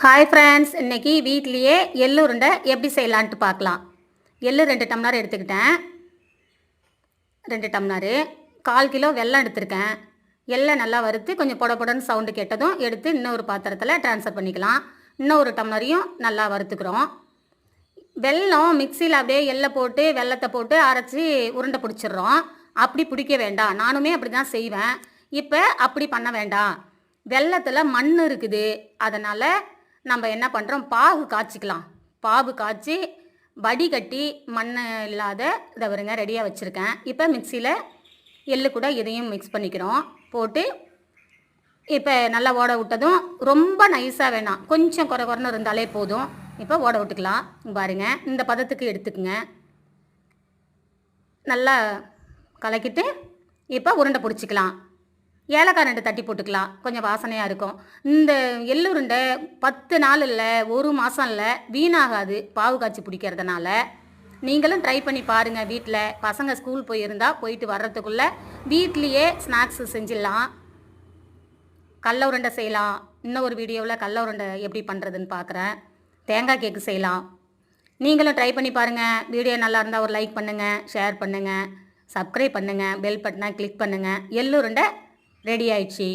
Hi friends இன்றைக்கி வீட்லேயே எள்ளு உருண்டை எப்படி செய்யலான்ட்டு பார்க்கலாம். எள்ளு ரெண்டு டம்ளர் எடுத்துக்கிட்டேன். ரெண்டு டம்ளரு. கால் கிலோ வெல்லம் எடுத்திருக்கேன். எள்ளை நல்லா வறுத்து கொஞ்சம் பொட பொடன்னு சவுண்டு கேட்டதும் எடுத்து இன்னொரு பாத்திரத்தில் ட்ரான்ஸ்ஃபர் பண்ணிக்கலாம். இன்னொரு டம்ளரையும் நல்லா வறுத்துக்கிறோம். வெல்லம் மிக்சியில் அப்படியே எள்ளை போட்டு வெல்லத்தை போட்டு அரைச்சி உருண்டை பிடிச்சிடுறோம். அப்படி பிடிக்க வேண்டாம். நானுமே அப்படி தான் செய்வேன். இப்போ அப்படி பண்ண வேண்டாம். வெல்லத்தில் மண் இருக்குது. அதனால் நம்ம என்ன பண்ணுறோம் பாகு காய்ச்சிக்கலாம். பாகு காய்ச்சி வடிகட்டி மண் இல்லாத இதை வருங்க ரெடியாக வச்சுருக்கேன். இப்போ மிக்சியில் எள்ளு கூட இதையும் மிக்ஸ் பண்ணிக்கிறோம். போட்டு இப்போ நல்லா ஓட விட்டதும் ரொம்ப நைஸாக வேணாம். கொஞ்சம் குறை குறைன்னு இருந்தாலே போதும். இப்போ ஓட விட்டுக்கலாம். பாருங்கள் இந்த பதத்துக்கு எடுத்துக்குங்க. நல்லா கலக்கிட்டு இப்போ உருண்டை பிடிச்சிக்கலாம். ஏலக்காய் ரெண்டு தட்டி போட்டுக்கலாம். கொஞ்சம் வாசனையாக இருக்கும். இந்த எள்ளுருண்டை பத்து நாள் இல்லை ஒரு மாதம் இல்லை வீணாகாது பாவு காய்ச்சி பிடிக்கிறதுனால. நீங்களும் ட்ரை பண்ணி பாருங்கள் வீட்டில் பசங்க ஸ்கூல் போயிருந்தா போயிட்டு வர்றதுக்குள்ளே வீட்லேயே ஸ்நாக்ஸ் செஞ்சிடலாம். கடல உருண்டை செய்யலாம். இன்னும் ஒரு வீடியோவில் கடல உருண்டை எப்படி பண்ணுறதுன்னு பார்க்குறேன் தேங்காய் கேக்கு செய்யலாம். நீங்களும் ட்ரை பண்ணி பாருங்கள் வீடியோ நல்லா இருந்தால் ஒரு லைக் பண்ணுங்கள் ஷேர் பண்ணுங்கள் சப்ஸ்கிரைப் பண்ணுங்கள் பெல் பட்டனை கிளிக் பண்ணுங்கள் எள்ளுருண்டை ரெடி ஆயிடுச்சு.